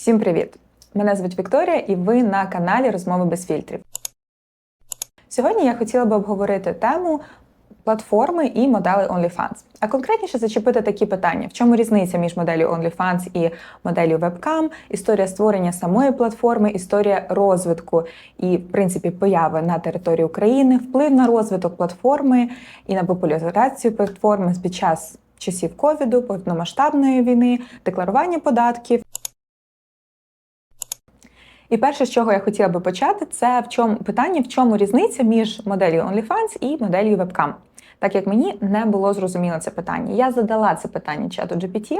Всім привіт! Мене звуть Вікторія, і ви на каналі Розмови без фільтрів. Сьогодні я хотіла би обговорити тему платформи і моделей OnlyFans. А конкретніше зачепити такі питання: в чому різниця між моделлю OnlyFans і моделлю Webcam, історія створення самої платформи, історія розвитку і, в принципі, появи на території України, вплив на розвиток платформи і на популяризацію платформи під час часів ковіду, повномасштабної війни, декларування податків. І перше, з чого я хотіла би почати, це в чому питання, в чому різниця між моделлю OnlyFans і моделлю Webcam. Так як мені не було зрозуміло це питання. Я задала це питання чату GPT,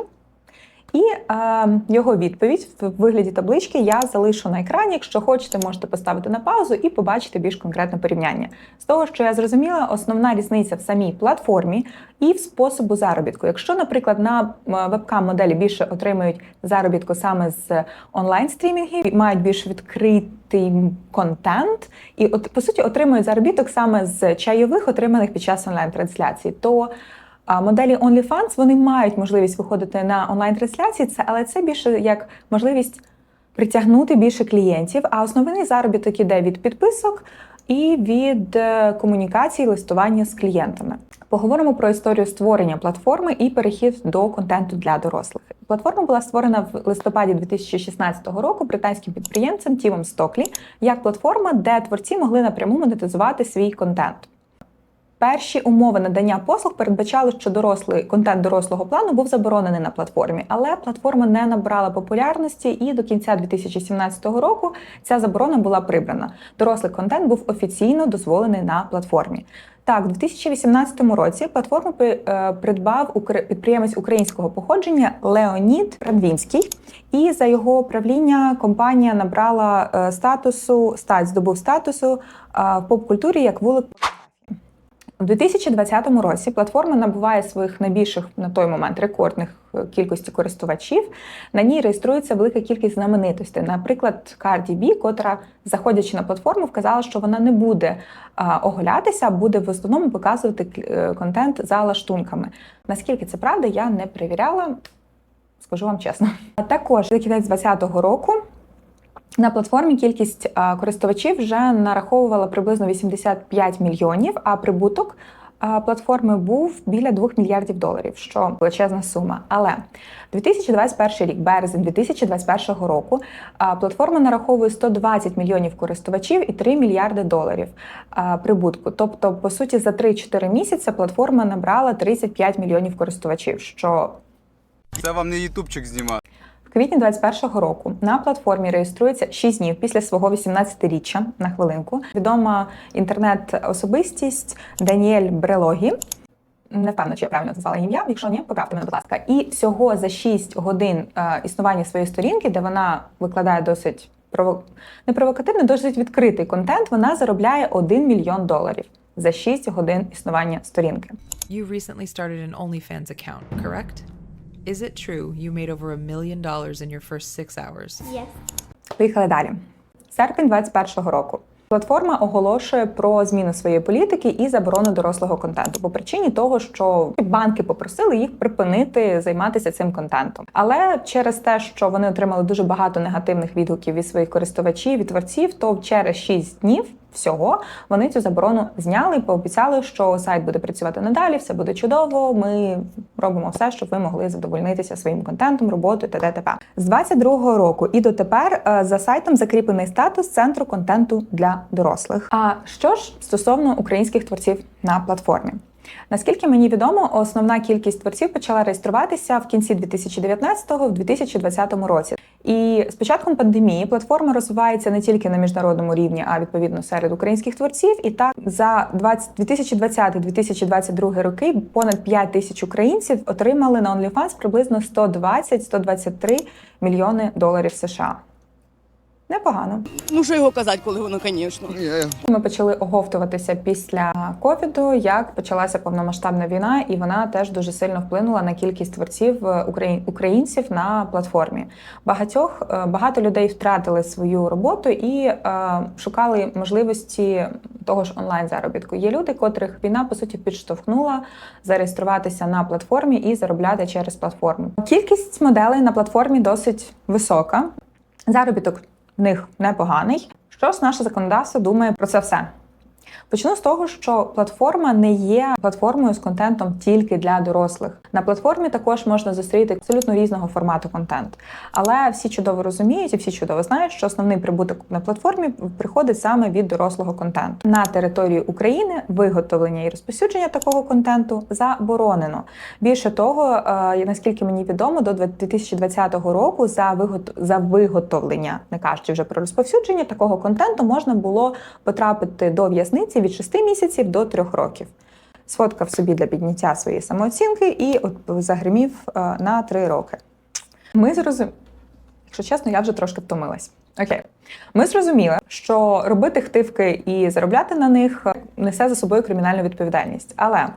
і е, його відповідь в вигляді таблички я залишу на екрані. Якщо хочете, можете поставити на паузу і побачити більш конкретне порівняння. З того, що я зрозуміла, основна різниця в самій платформі і в способу заробітку. Якщо, наприклад, на вебкам моделі більше отримують заробітку саме з онлайн-стрімінгів, мають більш відкритий контент, і от по суті отримують заробіток саме з чайових, отриманих під час онлайн-трансляції, то а моделі OnlyFans вони мають можливість виходити на онлайн-трансляції, це але це більше як можливість притягнути більше клієнтів. А основний заробіток іде від підписок і від е, комунікації, листування з клієнтами. Поговоримо про історію створення платформи і перехід до контенту для дорослих. Платформа була створена в листопаді 2016 року британським підприємцем Тімом Стоклі як платформа, де творці могли напряму монетизувати свій контент. Перші умови надання послуг передбачали, що дорослий контент дорослого плану був заборонений на платформі, але платформа не набрала популярності, і до кінця 2017 року ця заборона була прибрана. Дорослий контент був офіційно дозволений на платформі. Так, у 2018 році платформу е, придбав підприємець українського походження Леонід Радвінський, і за його правління компанія набрала е, статусу стать здобув статусу в поп-культурі як вулик. У 2020 році платформа набуває своїх найбільших на той момент рекордних е, кількості користувачів. На ній реєструється велика кількість знаменитостей. Наприклад, Cardi B, котра, заходячи на платформу, вказала, що вона не буде оголятися, а буде в основному показувати е, контент за лаштунками. Наскільки це правда, я не перевіряла, скажу вам чесно. А також за кінець 2020 року. На платформі кількість користувачів вже нараховувала приблизно 85 мільйонів, а прибуток платформи був біля 2 мільярдів доларів, що величезна сума. Але 2021 рік, березень 2021 року, платформа нараховує 120 мільйонів користувачів і 3 мільярди доларів прибутку. Тобто, по суті, за 3-4 місяці платформа набрала 35 мільйонів користувачів. що це вам не ютубчик знімає. В квітні 2021 року на платформі реєструється 6 днів після свого 18-річчя на хвилинку. Відома інтернет-особистість Даніель Брелогі. Не впевнена, чи я правильно назвала ім'я. Якщо ні, поправте мене, будь ласка. І всього за 6 годин е, існування своєї сторінки, де вона викладає досить прово... не провокативний, досить відкритий контент. Вона заробляє 1 мільйон доларів за 6 годин існування сторінки. You recently started an OnlyFans account, correct? Is it true you made over a million dollars in your first six hours? Yes. Поїхали далі. Серпень 2021 року. Платформа оголошує про зміну своєї політики і заборону дорослого контенту по причині того, що банки попросили їх припинити займатися цим контентом. Але через те, що вони отримали дуже багато негативних відгуків від своїх користувачів і творців, то через 6 днів всього вони цю заборону зняли і пообіцяли, що сайт буде працювати надалі, все буде чудово. Ми робимо все, щоб ви могли задовольнитися своїм контентом, роботою та т.т. З 22-го року і дотепер е, за сайтом закріплений статус центру контенту для дорослих. А що ж стосовно українських творців на платформі? Наскільки мені відомо, основна кількість творців почала реєструватися в кінці 2019-го, в 2020 році. І з початком пандемії платформа розвивається не тільки на міжнародному рівні, а відповідно серед українських творців. І так за 2020-2022 роки понад 5 тисяч українців отримали на OnlyFans приблизно 120-123 мільйони доларів США. Непогано. Ну що його казати, коли воно, звісно. Ми почали оговтуватися після ковіду, як почалася повномасштабна війна, і вона теж дуже сильно вплинула на кількість творців е, українців на платформі. Багатьох е, багато людей втратили свою роботу і е, шукали можливості того ж онлайн заробітку. Є люди, котрих війна по суті підштовхнула зареєструватися на платформі і заробляти через платформу. Кількість моделей на платформі досить висока. Заробіток в них непоганий. Що ж наше законодавство думає про це все? Почну з того, що платформа не є платформою з контентом тільки для дорослих. На платформі також можна зустріти абсолютно різного формату контент. Але всі чудово розуміють і всі чудово знають, що основний прибуток на платформі приходить саме від дорослого контенту. На території України виготовлення і розповсюдження такого контенту заборонено. Більше того, е, наскільки мені відомо, до 2020 року за за виготовлення, не кажучи вже про розповсюдження такого контенту, можна було потрапити до в'язниці від 6 місяців до 3 років. Сфоткав собі для підняття своєї самооцінки і от загримів е, на 3 роки. Ми зрозуміли, якщо чесно, я вже трошки втомилась. Окей, ми зрозуміли, що робити хтивки і заробляти на них е, несе за собою кримінальну відповідальність. Але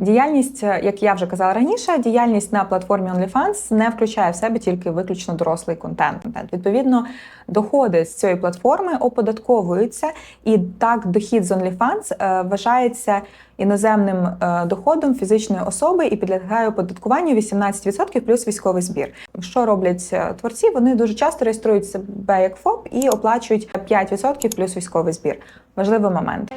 діяльність, е, як я вже казала раніше, діяльність на платформі OnlyFans не включає в себе тільки виключно дорослий контент. Відповідно, доходи з цієї платформи оподатковуються, і так дохід з OnlyFans е, вважається іноземним е, доходом фізичної особи і підлягає оподаткуванню 18% плюс військовий збір. Що роблять творці? Вони дуже часто реєструють себе як ФОП і оплачують 5% плюс військовий збір. Важливий момент.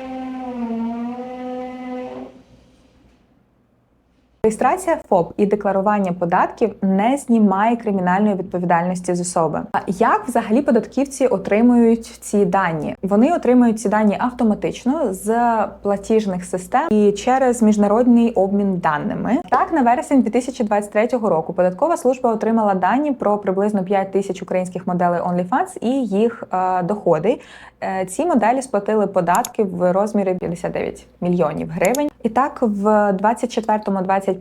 Реєстрація ФОП і декларування податків не знімає кримінальної відповідальності з особи. А як взагалі податківці отримують ці дані? Вони отримують ці дані автоматично з платіжних систем і через міжнародний обмін даними. Так, на вересень 2023 року податкова служба отримала дані про приблизно 5 тисяч українських моделей OnlyFans і їх е, доходи. Е, ці моделі сплатили податки в розмірі 59 мільйонів гривень. І так, в 24-25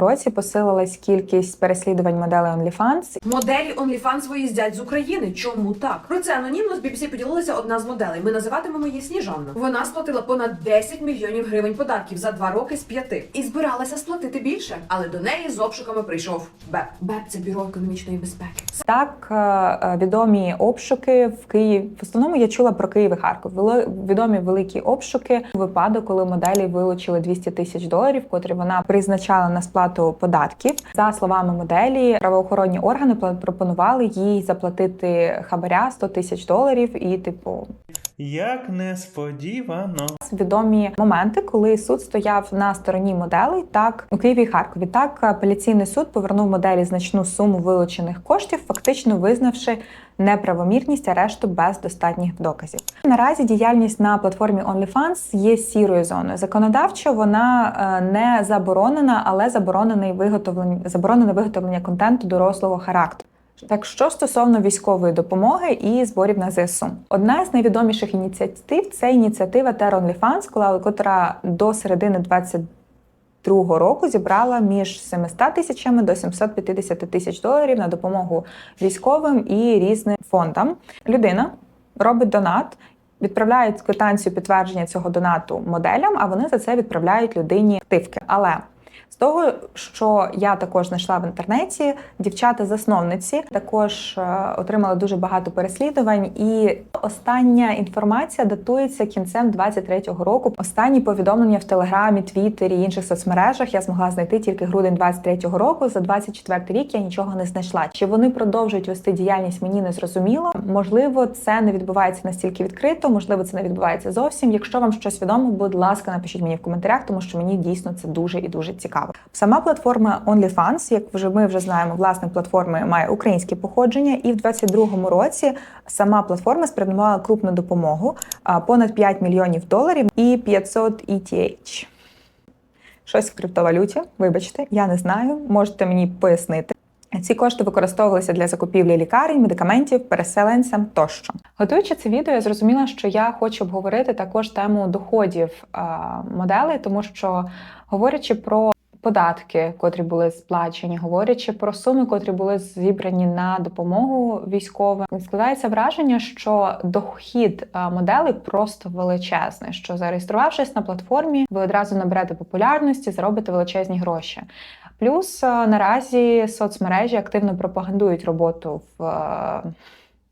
році посилилась кількість переслідувань моделей OnlyFans. Моделі OnlyFans виїздять з України. Чому так? Про це анонімно з BBC поділилася одна з моделей. Ми називатимемо її Сніжанна. Вона сплатила понад 10 мільйонів гривень податків за два роки з п'яти і збиралася сплатити більше, але до неї з обшуками прийшов БЕП. БЕП це бюро економічної безпеки. Так, е, е, відомі обшуки в Києві. В основному я чула про Київ і Харків. Відомі великі обшуки. Випадок, коли моделі вилучили 200 тисяч доларів, котрі вона призначала на сплату податків. За словами моделі, правоохоронні органи пропонували їй заплатити хабаря 100 тисяч доларів і, типу, Як несподівано. відомі моменти, коли суд стояв на стороні моделей, так у Києві і Харкові. Так апеляційний суд повернув моделі значну суму вилучених коштів, фактично визнавши неправомірність арешту без достатніх доказів. Наразі діяльність на платформі OnlyFans є сірою зоною. Законодавчо вона е, не заборонена, але заборонений виготовлення заборонене виготовлення контенту дорослого характеру. Так, що стосовно військової допомоги і зборів на ЗСУ, одна з найвідоміших ініціатив це ініціатива Terra OnlyFans, кола- котра до середини 22 року зібрала між 700 тисячами до 750 тисяч доларів на допомогу військовим і різним фондам. Людина робить донат. Відправляють квитанцію підтвердження цього донату моделям, а вони за це відправляють людині активки. Але з того, що я також знайшла в інтернеті, дівчата-засновниці також е, отримали дуже багато переслідувань, і остання інформація датується кінцем 23-го року. Останні повідомлення в Телеграмі, Твіттері інших соцмережах я змогла знайти тільки грудень 23-го року. За 24-й рік я нічого не знайшла. Чи вони продовжують вести діяльність? Мені не зрозуміло. Можливо, це не відбувається настільки відкрито, можливо, це не відбувається зовсім. Якщо вам щось відомо, будь ласка, напишіть мені в коментарях, тому що мені дійсно це дуже і дуже цікаво. Сама платформа OnlyFans, як вже ми вже знаємо, власник платформи має українське походження, і в 22-му році сама платформа спрямувала крупну допомогу понад 5 мільйонів доларів і 500 ETH. Щось в криптовалюті, вибачте, я не знаю. Можете мені пояснити. Ці кошти використовувалися для закупівлі лікарень, медикаментів, переселенцям тощо. Готуючи це відео, я зрозуміла, що я хочу обговорити також тему доходів моделей, тому що говорячи про податки, котрі були сплачені, говорячи про суми, котрі були зібрані на допомогу військовим, складається враження, що дохід моделей просто величезний. Що зареєструвавшись на платформі, ви одразу наберете популярності, заробите величезні гроші. Плюс е, наразі соцмережі активно пропагандують роботу в е,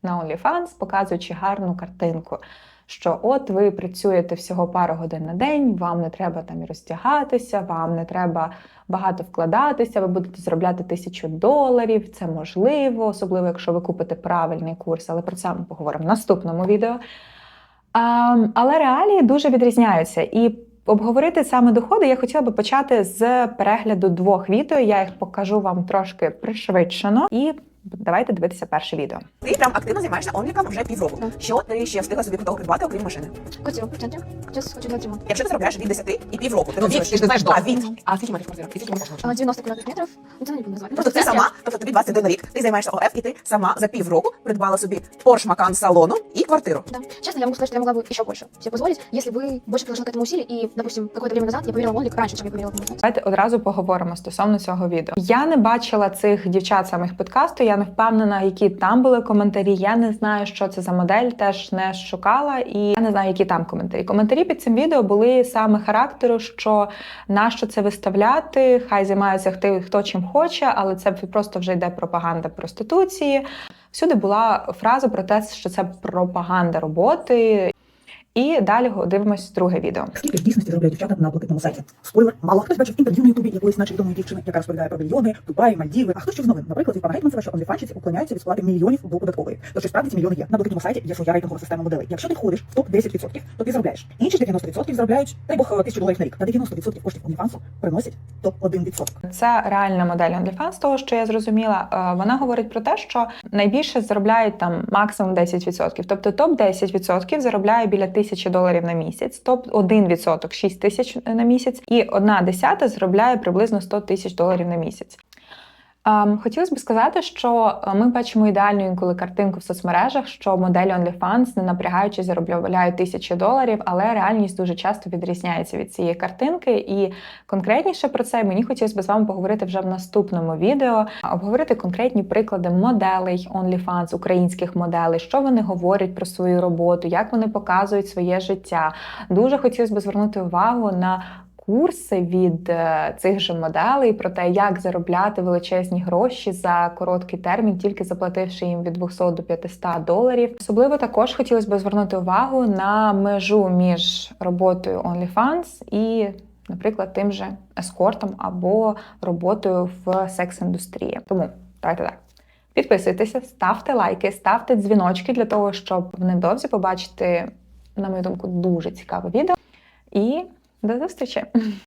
на OnlyFans, показуючи гарну картинку. що от ви працюєте всього пару годин на день, вам не треба там і розтягатися, вам не треба багато вкладатися, ви будете заробляти тисячу доларів. Це можливо, особливо якщо ви купите правильний курс, але про це ми поговоримо в наступному відео. А, але реалії дуже відрізняються. І обговорити саме доходи я хотіла би почати з перегляду двох відео. Я їх покажу вам трошки пришвидшено. І давайте дивитися перше відео. Ти прям активно займаєшся онліком вже півроку. Що ти ще встигла собі того придбати, окрім машини? Квартиру в центрі. Зараз хочу взяти ремонт. Якщо ти заробляєш від 10 і півроку, ти Ну, від, ти ж не знаєш а довго. від, а скільки маєш квартира? І скільки можеш? А, 90 квадратних метрів. Ну, це не буду називати. Тобто ти сама, тобто тобі 21 рік, ти займаєшся ОФ, і ти сама за півроку придбала собі Porsche Macan салону і квартиру. Да. Честно, я могу сказать, что я могла бы еще больше себе позволить, если бы больше приложила к этому усилий, и, допустим, какое-то время назад я поверила в Онлик раньше, чем я поверила в Онлик. Давайте одразу поговоримо стосовно цього відео. Я не бачила цих дівчат самих подкасту. Я не впевнена, які там були коментарі. Я не знаю, що це за модель, теж не шукала, і я не знаю, які там коментарі. Коментарі під цим відео були саме характеру, що нащо це виставляти, хай займаються хто, хто чим хоче, але це просто вже йде пропаганда проституції. Всюди була фраза про те, що це пропаганда роботи. І далі дивимось друге відео. Скільки в дійсності заробляють дівчата на блакитному сайті? Спойлер, мало хтось бачив інтерв'ю на ютубі якоїсь наче відомої дівчини, яка розповідає про мільйони, Дубаї, Мальдіви. А хтось чув з новин. Наприклад, від пана що онліфанщиці уклоняються від сплати мільйонів до податкової. Тож справді ці мільйони є. На блакитному сайті є своя рейтингова система моделей. Якщо ти входиш в топ 10%, то ти заробляєш. Інші ж 90% заробляють, дай Бог, тисячу доларів на рік. Та 90% коштів OnlyFans приносять топ 1%. Це реальна модель OnlyFans, того, що я зрозуміла. Е, Вона говорить про те, що найбільше заробляють там максимум 10%. Тобто топ 10% заробляє біля тисячі доларів на місяць, тобто 1% 6 тисяч на місяць, і одна десята заробляє приблизно 100 тисяч доларів на місяць. Ем, Хотілося б сказати, що е, ми бачимо ідеальну інколи картинку в соцмережах, що моделі OnlyFans, не напрягаючи, заробляють тисячі доларів, але реальність дуже часто відрізняється від цієї картинки. І конкретніше про це мені хотілося б з вами поговорити вже в наступному відео, обговорити конкретні приклади моделей OnlyFans, українських моделей, що вони говорять про свою роботу, як вони показують своє життя. Дуже хотілося б звернути увагу на курси від е, цих же моделей про те, як заробляти величезні гроші за короткий термін, тільки заплативши їм від 200 до 500 доларів. Особливо також хотілося б звернути увагу на межу між роботою OnlyFans і, наприклад, тим же ескортом або роботою в секс-індустрії. Тому давайте так. Підписуйтеся, ставте лайки, ставте дзвіночки для того, щоб невдовзі побачити, на мою думку, дуже цікаве відео. І до зустрічі!